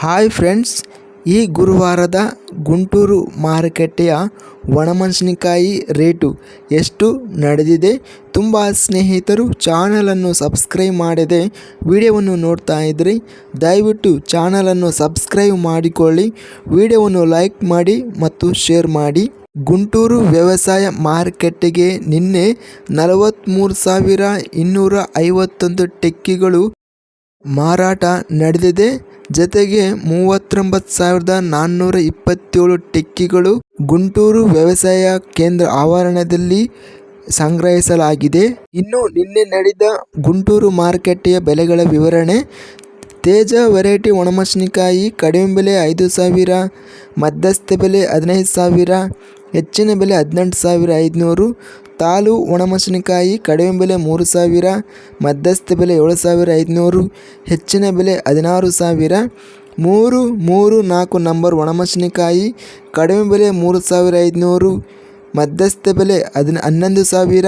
Hi friends, ಈ ಗುರುವಾರದ ಗುಂಟೂರು ಮಾರುಕಟ್ಟೆಯ ಒಣಮೆಣಸಿನಕಾಯಿ rate ಎಷ್ಟು ನಡೆದಿದೆ? ತುಂಬ ಸ್ನೇಹಿತರು ಚಾನಲನ್ನು ಸಬ್ಸ್ಕ್ರೈಬ್ ಮಾಡದೆ ವಿಡಿಯೋವನ್ನು ನೋಡ್ತಾ ಇದ್ರಿ. ದಯವಿಟ್ಟು ಚಾನಲನ್ನು ಸಬ್ಸ್ಕ್ರೈಬ್ ಮಾಡಿಕೊಳ್ಳಿ. ವಿಡಿಯೋವನ್ನು ಲೈಕ್ ಮಾಡಿ ಮತ್ತು ಶೇರ್ ಮಾಡಿ. ಗುಂಟೂರು ವ್ಯವಸಾಯ ಮಾರುಕಟ್ಟೆಗೆ ನಿನ್ನೆ ನಲವತ್ತ್ಮೂರು ಸಾವಿರ ಇನ್ನೂರ ಐವತ್ತೊಂದು ಟೆಕ್ಕಿಗಳು ಮಾರಾಟ ನಡೆದಿದೆ. ಜತೆಗೆ ಮೂವತ್ತೊಂಬತ್ತು ಸಾವಿರದ ನಾನ್ನೂರ ಇಪ್ಪತ್ತೇಳು ಟೆಕ್ಕಿಗಳು ಗುಂಟೂರು ವ್ಯವಸಾಯ ಕೇಂದ್ರ ಆವರಣದಲ್ಲಿ ಸಂಗ್ರಹಿಸಲಾಗಿದೆ. ಇನ್ನು ನಿನ್ನೆ ನಡೆದ ಗುಂಟೂರು ಮಾರುಕಟ್ಟೆಯ ಬೆಲೆಗಳ ವಿವರಣೆ. ತೇಜ ವೆರೈಟಿ ಒಣಮೆಣಸಿನಕಾಯಿ ಕಡಿಮೆ ಬೆಲೆ ಐದು ಸಾವಿರ, ಮಧ್ಯಸ್ಥ ಬೆಲೆ ಹದಿನೈದು ಸಾವಿರ, ಹೆಚ್ಚಿನ ಬೆಲೆ ಹದಿನೆಂಟು ಸಾವಿರ ಐದುನೂರು ತಾಲು ಒಣಮೆಣಸಿನಕಾಯಿ, ಕಡಿಮೆ ಬೆಲೆ ಮೂರು ಸಾವಿರ, ಮಧ್ಯಸ್ಥ ಬೆಲೆ ಏಳು ಸಾವಿರ ಐದುನೂರು, ಹೆಚ್ಚಿನ ಬೆಲೆ ಹದಿನಾರು ಸಾವಿರ. ಮೂರು ಮೂರು, ನಾಲ್ಕು ನಂಬರ್ ಒಣಮೆಣಸಿನಕಾಯಿ, ಕಡಿಮೆ ಬೆಲೆ ಮೂರು ಸಾವಿರ ಐದುನೂರು, ಮಧ್ಯಸ್ಥ ಬೆಲೆ ಹದಿನ, ಹನ್ನೊಂದು ಸಾವಿರ,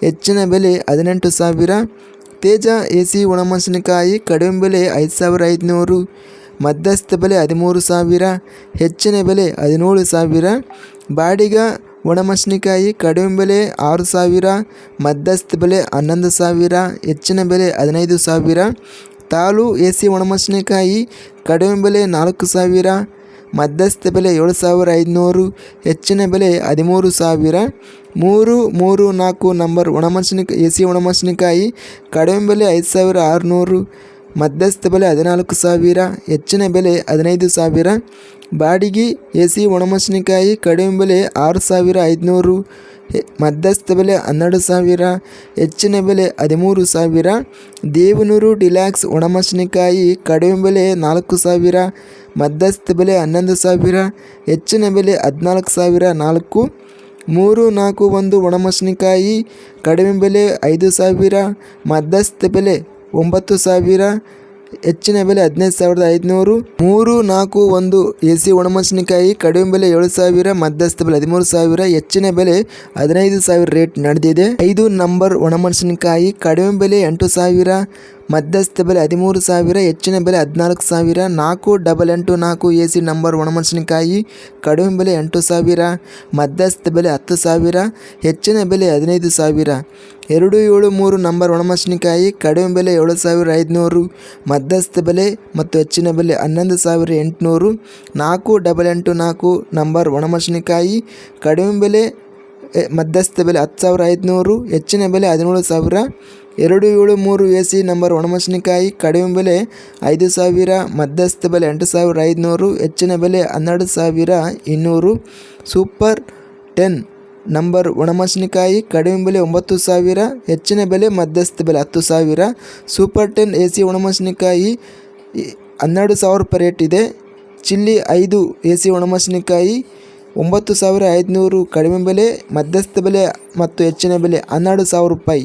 ಹೆಚ್ಚಿನ ಬೆಲೆ ಹದಿನೆಂಟು ಸಾವಿರ. ತೇಜ ಎ ಸಿ ಒಣಮೆಣಸಿನಕಾಯಿ, ಕಡಿಮೆ ಬೆಲೆ ಐದು ಸಾವಿರ ಐದುನೂರು, ಮಧ್ಯಸ್ಥ ಬೆಲೆ ಹದಿಮೂರು ಸಾವಿರ, ಹೆಚ್ಚಿನ ಬೆಲೆ ಹದಿನೇಳು ಸಾವಿರ. ಬಾಡಿಗ ಒಣಮೆಣಸಿನಕಾಯಿ ಕಡಿಮೆ ಬೆಲೆ ಆರು ಸಾವಿರ, ಮಧ್ಯಸ್ಥ ಬೆಲೆ ಹನ್ನೊಂದು ಸಾವಿರ, ಹೆಚ್ಚಿನ ಬೆಲೆ ಹದಿನೈದು ಸಾವಿರ. ತಾಲು ಎ ಸಿ ಒಣಮೆಣಸಿನಕಾಯಿ ಕಡಿಮೆ ಬೆಲೆ ನಾಲ್ಕು ಸಾವಿರ, ಮಧ್ಯಸ್ಥ ಬೆಲೆ ಏಳು ಸಾವಿರ ಐದುನೂರು, ಹೆಚ್ಚಿನ ಬೆಲೆ ಹದಿಮೂರು ಸಾವಿರ. ಮೂರು ಮೂರು ನಾಲ್ಕು ನಂಬರ್ ಒಣಮೆಣಸಿನಕಾಯಿ ಎ ಸಿ ಒಣಮೆಣಸಿನಕಾಯಿ ಕಡಿಮೆ ಬೆಲೆ ಐದು ಸಾವಿರ ಆರುನೂರು ಮಧ್ಯಸ್ಥ ಬೆಲೆ ಹದಿನಾಲ್ಕು ಸಾವಿರ, ಹೆಚ್ಚಿನ ಬೆಲೆ ಹದಿನೈದು ಸಾವಿರ. ಬಾಡಿಗೆ ಎ ಸಿ ಒಣಮೆಣಸಿನಕಾಯಿ ಕಡಿಮೆ ಬೆಲೆ ಆರು ಸಾವಿರ ಐದುನೂರು. ಮಧ್ಯಸ್ಥ ಬೆಲೆ ಹನ್ನೆರಡು ಸಾವಿರ, ಹೆಚ್ಚಿನ ಬೆಲೆ ಹದಿಮೂರು ಸಾವಿರ. ದೇವನೂರು ಡಿಲ್ಯಾಕ್ಸ್ ಒಣಮೆಣಸಿನಕಾಯಿ ಕಡಿಮೆ ಬೆಲೆ ನಾಲ್ಕು ಸಾವಿರ, ಮಧ್ಯಸ್ಥ ಬೆಲೆ ಹನ್ನೊಂದು ಸಾವಿರ, ಹೆಚ್ಚಿನ ಬೆಲೆ ಹದಿನಾಲ್ಕು ಸಾವಿರ ನಾಲ್ಕು. ಮೂರು ನಾಲ್ಕು ಒಂದು ಒಣಮೆಣಸಿನಕಾಯಿ ಕಡಿಮೆ ಬೆಲೆ ಐದು ಸಾವಿರ, ಮಧ್ಯಸ್ಥ ಬೆಲೆ ಒಂಬತ್ತು ಸಾವಿರ, ಹೆಚ್ಚಿನ ಬೆಲೆ ಹದಿನೈದು ಸಾವಿರದ ಐದುನೂರು, ಮೂರು, ನಾಲ್ಕು, ಒಂದು ಎ ಸಿ ಒಣಮೆಣಸಿನಕಾಯಿ, ಕಡಿಮೆ ಬೆಲೆ ಏಳು ಸಾವಿರ, ಮಧ್ಯಸ್ಥ ಬೆಲೆ ಹದಿಮೂರು ಸಾವಿರ, ಹೆಚ್ಚಿನ ಬೆಲೆ ಹದಿನೈದು ಸಾವಿರ ರೇಟ್ ನಡೆದಿದೆ. ಐದು ನಂಬರ್ ಒಣಮೆಣಸಿನಕಾಯಿ, ಕಡಿಮೆ ಬೆಲೆ ಎಂಟು ಸಾವಿರ ಮಧ್ಯಸ್ಥ ಬೆಲೆ ಹದಿಮೂರು ಸಾವಿರ, ಹೆಚ್ಚಿನ ಬೆಲೆ ಹದಿನಾಲ್ಕು ಸಾವಿರ, ನಾಲ್ಕು ಡಬಲ್ ಎಂಟು ನಾಲ್ಕು ಎ ಸಿ ನಂಬರ್ ಒಣಮೆಣಸಿನಕಾಯಿ, ಕಡಿಮೆ ಬೆಲೆ ಎಂಟು ಸಾವಿರ, ಮಧ್ಯಸ್ಥ ಬೆಲೆ ಹತ್ತು ಸಾವಿರ, ಹೆಚ್ಚಿನ ಬೆಲೆ ಹದಿನೈದು ಸಾವಿರ. ಎರಡು ಏಳು ಮೂರು ನಂಬರ್ ಒಣಮೆಣಸಿನಕಾಯಿ, ಕಡಿಮೆ ಬೆಲೆ ಏಳು ಸಾವಿರ ಐದುನೂರು, ಮಧ್ಯಸ್ಥ ಬೆಲೆ ಮತ್ತು ಹೆಚ್ಚಿನ ಬೆಲೆ ಹನ್ನೊಂದು ಸಾವಿರ ಎಂಟುನೂರು, ನಾಲ್ಕು ಡಬಲ್ ಎಂಟು ನಾಲ್ಕು ನಂಬರ್ ಒಣಮೆಣಸಿನಕಾಯಿ, ಕಡಿಮೆ ಬೆಲೆ ಮಧ್ಯಸ್ಥ ಬೆಲೆ ಹತ್ತು ಸಾವಿರ ಐದುನೂರು, ಹೆಚ್ಚಿನ ಬೆಲೆ ಹದಿನೇಳು ಸಾವಿರ ಎರಡು ಏಳು ಮೂರು ಎ ಸಿ ನಂಬರ್ ಒಣಮೆಣಸಿನಕಾಯಿ, ಕಡಿಮೆ ಬೆಲೆ ಐದು ಸಾವಿರ, ಮಧ್ಯಸ್ಥ ಬೆಲೆ ಎಂಟು ಸಾವಿರ ಐದುನೂರು, ಹೆಚ್ಚಿನ ಬೆಲೆ ಹನ್ನೆರಡು ಸಾವಿರ ಇನ್ನೂರು. ಸೂಪರ್ ಟೆನ್ ನಂಬರ್ ಒಣಮೆಣಸಿನಕಾಯಿ, ಕಡಿಮೆ ಬೆಲೆ ಒಂಬತ್ತು ಸಾವಿರ, ಹೆಚ್ಚಿನ ಬೆಲೆ ಮಧ್ಯಸ್ಥ ಬೆಲೆ ಹತ್ತು ಸಾವಿರ. ಸೂಪರ್ ಟೆನ್ ಎ ಸಿ ಒಣಮೆಣಸಿನಕಾಯಿ, ಹನ್ನೆರಡು ಸಾವಿರ ರೂಪಾಯಿ ರೇಟ್ ಇದೆ. ಚಿಲ್ಲಿ ಐದು ಎ ಸಿ ಒಣಮೆಣಸಿನಕಾಯಿ, ಒಂಬತ್ತು ಸಾವಿರ ಐದುನೂರು, ಕಡಿಮೆ ಬೆಲೆ ಮಧ್ಯಸ್ಥ ಬೆಲೆ ಮತ್ತು ಹೆಚ್ಚಿನ ಬೆಲೆ ಹನ್ನೆರಡು ಸಾವಿರ ರೂಪಾಯಿ.